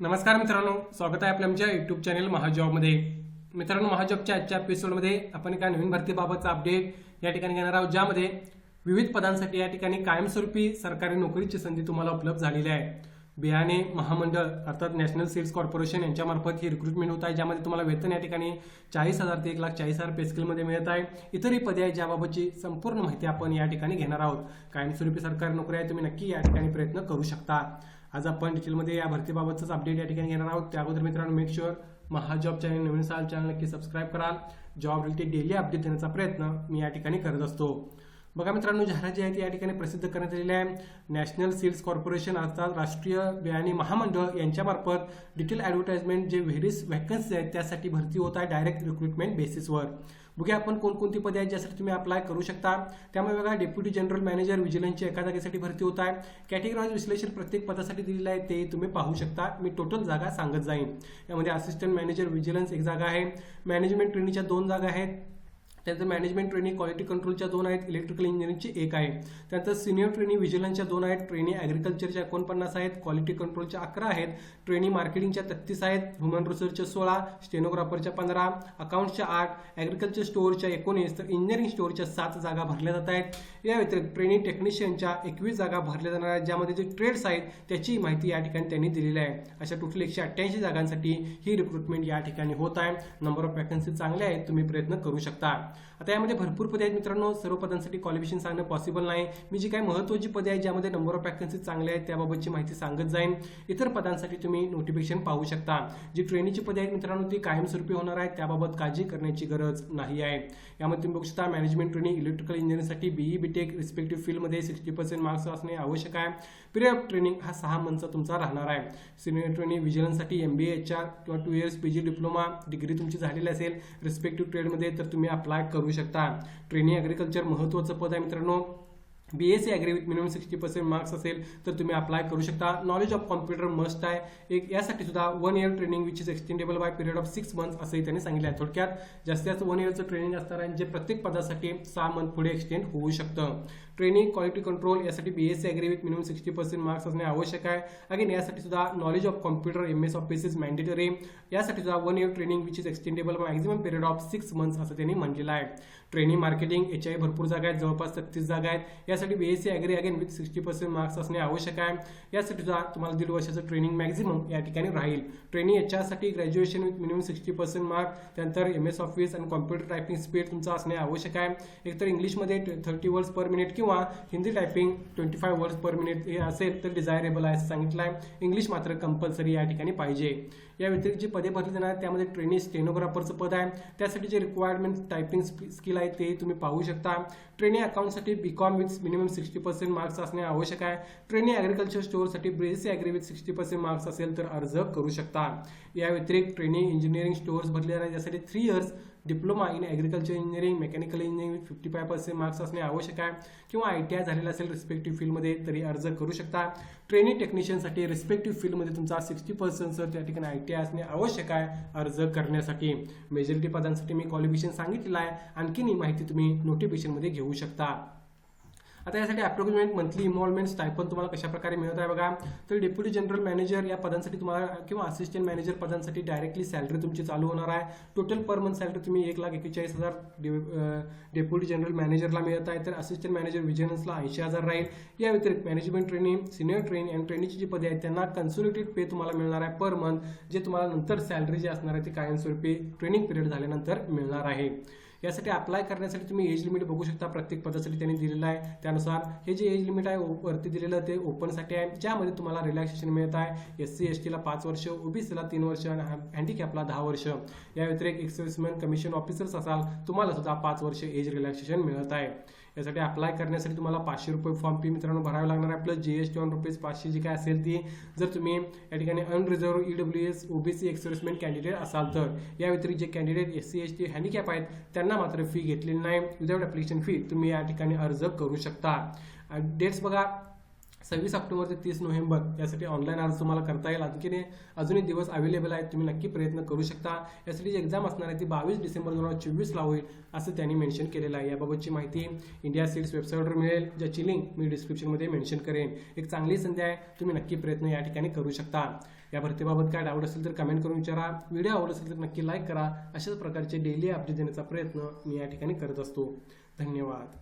नमस्कार मित्रांनो स्वागत आहे आपल्या आमच्या युट्यूब चॅनल महाजॉबमध्ये. मित्रांनो महाजॉबच्या आजच्या एपिसोडमध्ये आपण एका नवीन भरतीबाबतचा अपडेट या ठिकाणी घेणार आहोत ज्यामध्ये विविध पदांसाठी या ठिकाणी कायमस्वरूपी सरकारी नोकरीची संधी तुम्हाला उपलब्ध झालेली आहे. बियाणे महामंडळ अर्थात नॅशनल सीड्स कॉर्पोरेशन यांच्यामार्फत ही रिक्रुटमेंट होत आहे ज्यामध्ये तुम्हाला वेतन या ठिकाणी चाळीस हजार ते एक लाख चाळीस हजार पेस्किलमध्ये मिळत आहे. इतरही पदे आहेत ज्याबाबतची संपूर्ण माहिती आपण या ठिकाणी घेणार आहोत. कायमस्वरूपी सरकारी नोकरी आहे तुम्ही नक्की या ठिकाणी प्रयत्न करू शकता. आज आपण डिटेलमध्ये या भरतीबाबतच अपडेट या ठिकाणी घेणार आहोत. त्या अगोदर मित्रांनो मेक शुअर महाजॉब चॅनल नवीन साल चॅनल नक्की सबस्क्राईब कराल जॉब रिलेटेड डेली अपडेट देण्याचा प्रयत्न मी या ठिकाणी करत असतो. बघा मित्रांनो जाहिरात जी आहे ती या ठिकाणी प्रसिद्ध करण्यात आलेली आहे नॅशनल सीड्स कॉर्पोरेशन अर्थात राष्ट्रीय बियाणे महामंडळ यांच्यामार्फत डिटेल ॲडव्हर्टाइजमेंट जे व्हेरियस व्हॅकन्सी आहेत त्यासाठी भरती होत आहे डायरेक्ट रिक्रुटमेंट बेसिसवर बघूया आपण कोणकोणती पदे आहेत ज्यासाठी तुम्ही अप्लाय करू शकता. त्यामुळे बघा डेप्युटी जनरल मॅनेजर विजिलन्सची एका जागेसाठी भरती होत आहे. कॅटेगरी विश्लेषण प्रत्येक पदासाठी दिलेलं आहे ते तुम्ही पाहू शकता. मी टोटल जागा सांगत जाईन. यामध्ये असिस्टंट मॅनेजर विजिलन्स एक जागा आहे. मॅनेजमेंट ट्रेनिंगच्या दोन जागा आहेत. त्यानंतर मॅनेजमेंट ट्रेनिंग क्वालिटी कंट्रोलच्या दोन आहेत इलेक्ट्रिकल इंजिनिअरिंगची एक आहे. त्यानंतर सिनियर ट्रेनिंग व्हिजिलन्सच्या दोन आहेत ट्रेनिंग ॲग्रिकल्चरच्या एकोणपन्नास आहेत क्वालिटी कंट्रोलच्या अकरा आहेत ट्रेनिंग मार्केटिंगच्या तेहतीस आहेत ह्युमन रिसोर्सच्या सोळा स्टेनोग्राफरच्या पंधरा अकाउंट्सच्या आठ ॲग्रिकल्चर स्टोअरच्या एकोणीस तर इंजिनिअरिंग स्टोअरच्या सात जागा भरल्या जात आहेत. या व्यतिरिक्त ट्रेनिंग टेक्निशियनच्या एकवीस जागा भरल्या जाणार आहेत ज्यामध्ये जे ट्रेड्स आहेत त्याची माहिती या ठिकाणी त्यांनी दिलेली आहे. अशा टोटल एकशे अठ्ठ्याऐंशी जागांसाठी ही रिक्रुटमेंट या ठिकाणी होत आहे. नंबर ऑफ वॅकन्सी चांगल्या आहेत तुम्ही प्रयत्न करू शकता. आता यामध्ये भरपूर पदे आहेत मित्रांनो. सर्व पदांसाठी क्वालिफिकेशन सांगणं पॉसिबल नाही. मी जी काही महत्त्वाची पदे आहेत ज्यामध्ये नंबर ऑफ वॅकन्सी चांगले आहेत त्याबाबतची माहिती सांगत जाईन. इतर पदांसाठी तुम्ही नोटिफिकेशन पाहू शकता. जी ट्रेनिंगची पदे आहेत मित्रांनो ती कायमस्वरूपी होणार आहेत. त्याबाबत काळजी करण्याची गरज नाही आहे. यामध्ये तुम्ही बघू शकता मॅनेजमेंट ट्रेनिंग इलेक्ट्रिकल इंजिनिअरिंगसाठी बीई बीटेक रिस्पेक्टिव्ह फील्डमध्ये सिक्स्टी पर्सेंट मार्क्स असणे आवश्यक आहे. पिरियड ऑफ ट्रेनिंग हा सहा मंथचा तुमचा राहणार आहे. सिनियर ट्रेनिंग विजिलन्ससाठी एम बी एच आर किंवा two years P G diploma degree तुमची झालेली असेल. रिस्पेक्टिव्ह ट्रेडमध्ये तर तुम्ही अप्लाय करू शकता ट्रेनिंग ॲग्रिकल्चर महत्त्वाचं पद आहे मित्रांनो. B S C agri with minimum sixty percent marks असेल तर तुम्ही अप्लाय करू शकता. नॉलेज ऑफ कॉम्प्युटर मस्ट आहे. एक यासाठी सुद्धा one year training which is extendable by period of six months असंही त्यांनी सांगितलं आहे थोडक्यात. जास्तीत जास्त वन इयरचं ट्रेनिंग असणार आहे जे प्रत्येक पदासाठी सहा मंथ पुढे एक्सटेंड होऊ शकतं. ट्रेनिंग क्वालिटी कंट्रोल यासाठी B S C agri with minimum sixty percent marks असणे आवश्यक आहे. अगेन यासाठी सुद्धा knowledge of computer M S office is mandatory यासाठी सुद्धा one year training which is extendable maximum period of six months असं त्यांनी म्हटलेलं आहे. ट्रेनिंग मार्केटिंग एच आय भरपूर जागा आहेत जवळपास सत्तीस जागा आहेत. यासाठी B S C agri again with sixty percent marks असणे आवश्यक आहे. यासाठी सुद्धा तुम्हाला दीड वर्षाचं ट्रेनिंग मॅक्झिमम या ठिकाणी राहील. ट्रेनिंग याच्यासाठी graduation with minimum sixty percent marks त्यानंतर एम एस ऑफिस आणि कॉम्प्युटर टायपिंग स्पीड तुमचं असणे आवश्यक आहे. एकतर इंग्लिशमध्ये थर्टी वर्ड्स पर मिनिट किंवा किंवा Hindi typing twenty five words per minute हे असेल तर डिझायरेबल आहे असं सांगितलं आहे. इंग्लिश मात्र कंपल्सरी या ठिकाणी पाहिजे. या व्यतिरिक्त जी पदे भरली जाणार आहेत त्यामध्ये ट्रेनिंग स्टेनोग्राफरचं पद आहे. त्यासाठी जे रिक्वायरमेंट टायपिंग स्किल आहे ते तुम्ही पाहू शकता. Training अकाउंटसाठी B com with minimum sixty percent marks असणे आवश्यक आहे. Training agriculture स्टोअरसाठी BSc agri with sixty percent marks असेल तर अर्ज करू शकता. या व्यतिरिक्त ट्रेनिंग इंजिनिअरिंग स्टोअर्स भरले जाणार ज्यासाठी यासाठी three years diploma in agriculture engineering mechanical engineering with fifty five percent marks असणे आवश्यक आहे. किंवा आय टी आय झालेला असेल रिस्पेक्टिव्ह फील्डमध्ये तरी अर्ज करू शकता. ट्रेनिंग टेक्निशियनसाठी रिस्पेक्टिव्ह फील्डमध्ये तुमचा सिक्स्टी पर्सेंट सर त्या ठिकाणी आय टी आय असणे आवश्यक आहे अर्ज करण्यासाठी. मेजॉरिटी पदांसाठी मी क्वालिफिकेशन सांगितलेलं आहे. आणखीन ही माहिती तुम्ही नोटिफिकेशनमध्ये घेऊ शकता. आता यासाठी अप्रॉक्सिमेट मंथली इन्व्हॉल्वमेंट स्टायपन तुम्हाला कशा प्रकारे मिळत आहे बघा. तर डेप्युटी जनरल मॅनेजर या पदांसाठी तुम्हाला किंवा असिस्टंट मॅनेजर पदांसाठी डायरेक्टली सॅलरी तुमची चालू होणार आहे. टोटल पर मंथ सॅलरी तुम्ही एक लाख एकेचाळीस हजार डेप्युटी जनरल मॅनेजरला मिळत आहे. तर असिस्टंट मॅनेजर विजिलन्सला ऐंशी हजार राहील. या व्यतिरिक्त मॅनेजमेंट ट्रेनिंग सिनियर ट्रेनिंग आणि ट्रेनिंगची जी पदे आहेत त्यांना कन्सुलेटेड पे तुम्हाला मिळणार आहे पर मंथ जे तुम्हाला नंतर सॅलरी जी असणार आहे ती कायमस्वरूपी ट्रेनिंग पिरियड झाल्यानंतर मिळणार आहे. यासाठी अप्लाय करण्यासाठी तुम्ही एज लिमिट बघू शकता. प्रत्येक पदासाठी त्यांनी दिलेलं आहे. त्यानुसार हे जे एज लिमिट आहे वरती दिलेलं ते ओपनसाठी आहे. ज्यामध्ये तुम्हाला रिलॅक्सेशन मिळत आहे. एस सी एस टीला पाच वर्ष ओबीसीला तीन वर्ष आणि हँडिकॅपला दहा वर्ष. या व्यतिरिक्त एक्सर्विसमॅन कमिशन ऑफिसर्स असाल तुम्हाला सुद्धा पाच वर्ष एज रिलॅक्सेशन मिळत आहे. यासाठी अप्लाय करण्यासाठी तुम्हाला पाचशे रुपये फॉर्म फी मित्रांनो भरावे लागणार आहे. Plus G S T on rupees पाचशे जी काय असेल ती जर तुम्ही या ठिकाणी unreserved E W S OBC एक्सप्रेसमेंट candidate असाल तर या व्यतिरिक्त जे candidate S C S T handicap आहेत त्यांना मात्र फी घेतलेली नाही. विदाउट ॲप्लिकेशन फी तुम्ही या ठिकाणी अर्ज करू शकता. डेट्स बघा सव्वीस ऑक्टोबर ते तीस नोव्हेंबर यासाठी ऑनलाईन अर्ज तुम्हाला करता येईल. आणखी अजूनही दिवस अवेलेबल आहेत. तुम्ही नक्की प्रयत्न करू शकता. यासाठी जी एक्झाम असणार आहे ती बावीस डिसेंबर दोन हजार चोवीसला होईल असं त्यांनी मेन्शन केलेलं आहे. याबाबतची माहिती इंडिया सीट्स वेबसाईटवर मिळेल. ज्याची लिंक मी डिस्क्रिप्शनमध्ये मेन्शन करेन. एक चांगली संधी आहे. तुम्ही नक्की प्रयत्न या ठिकाणी करू शकता. या भरतीबाबत काय डाऊट असेल तर कमेंट करून विचारा. व्हिडिओ आवडत असेल तर नक्की लाईक करा. अशाच प्रकारचे डेली अपडेट देण्याचा प्रयत्न मी या ठिकाणी करत असतो. धन्यवाद.